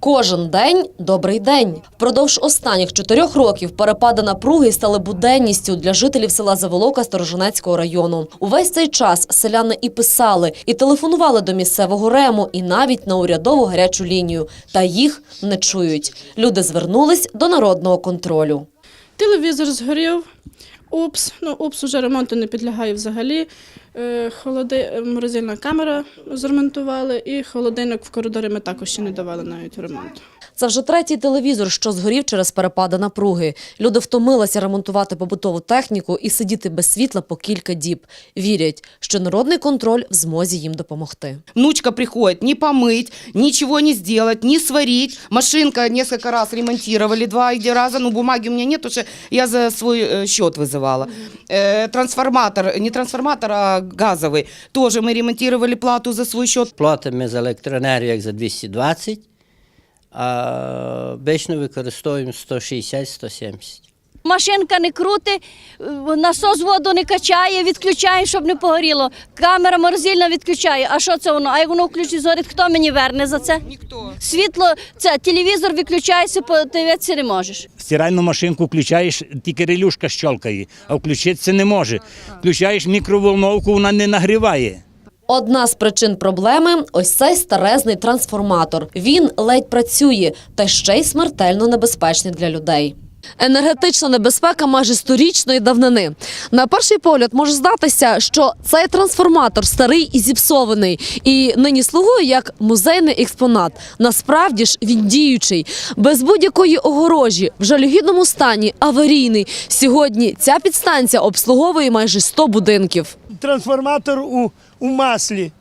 Кожен день добрий день. Впродовж останніх чотирьох років перепади напруги стали буденністю для жителів села Заволока Сторожинецького району. Увесь цей час селяни і писали, і телефонували до місцевого рему, і навіть на урядову гарячу лінію. Та їх не чують. Люди звернулись до народного контролю. Телевізор згорів, упс, ну упс уже ремонту не підлягає взагалі. Е, Холоди, е, морозильна камера зремонтували, і холодильник в коридорі ми також ще не давали навіть ремонту. Це вже третій телевізор, що згорів через перепади напруги. Люди втомилися ремонтувати побутову техніку і сидіти без світла по кілька діб. Вірять, що народний контроль в змозі їм допомогти. Внучка приходит не помыть, ничего не сделать, не сварить. Машинка несколько раз ремонтировали, два или раза, но бумаги у меня нет, потому что я за свой э, счет вызывала. Э, трансформатор, не трансформатор, а газовый, тоже мы ремонтировали плату за свой счет. Платимо за електроенергію за 220, а обично використовуємо 160-170. Машинка не крути, насос воду не качає, відключає, щоб не погоріло. Камера морозильна відключає. А що це воно? А як воно включить зорить, хто мені верне за це? Никто. Світло, це телевізор виключається, подивитися не можеш. Стиральну машинку включаєш, тільки релюшка щолкає, а включитися не може. Включаєш мікроволновку, вона не нагріває. Одна з причин проблеми ось цей старезний трансформатор. Він ледь працює та ще й смертельно небезпечний для людей. Енергетична небезпека майже сторічної давнини. На перший погляд може здатися, що цей трансформатор старий і зіпсований, і нині слугує як музейний експонат. Насправді ж він діючий, без будь-якої огорожі, в жалюгідному стані, аварійний. Сьогодні ця підстанція обслуговує майже 100 будинків. трансформатор у, у маслі.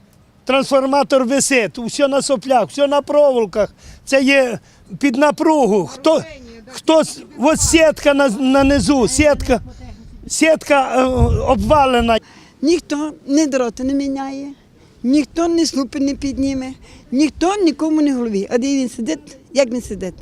Трансформатор висить, все на соплях, все на проволоках. Це є під напругу. Хто, хто, с- ось сітка на, на низу, сітка, сітка е, обвалена. Ніхто ні дроти не міняє, ніхто не слупи не підніме, ніхто нікому не голові. А де він сидить, як він сидить?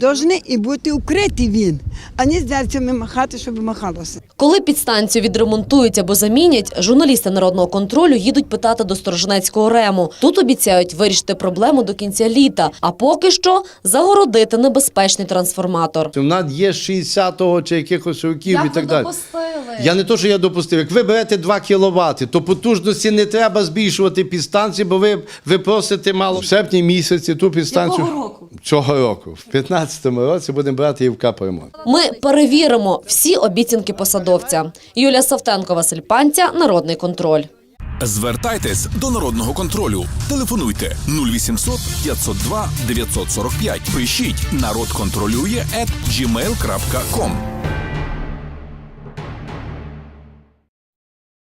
Должний і бути укритий він, а не з махати, щоб махалося. Коли підстанцію відремонтують або замінять, журналісти народного контролю їдуть питати до Сторожинецького рему. Тут обіцяють вирішити проблему до кінця літа, а поки що загородити небезпечний трансформатор. У нас є 60-го чи якихось років і так далі. Я не то, що я допустив. Як ви берете 2 кВт, то потужності не треба збільшувати підстанції, бо ви, ви просите мало. В серпні місяці ту підстанцію. Якого року? Цього року. В 15-му році будемо брати і в капремонт. Ми перевіримо всі обіцянки посадовця. Юлія Савтенко, Василь Панця, Народний контроль. Звертайтесь до народного контролю. Телефонуйте 0800 502 945. Пишіть народ контролює at gmail.com.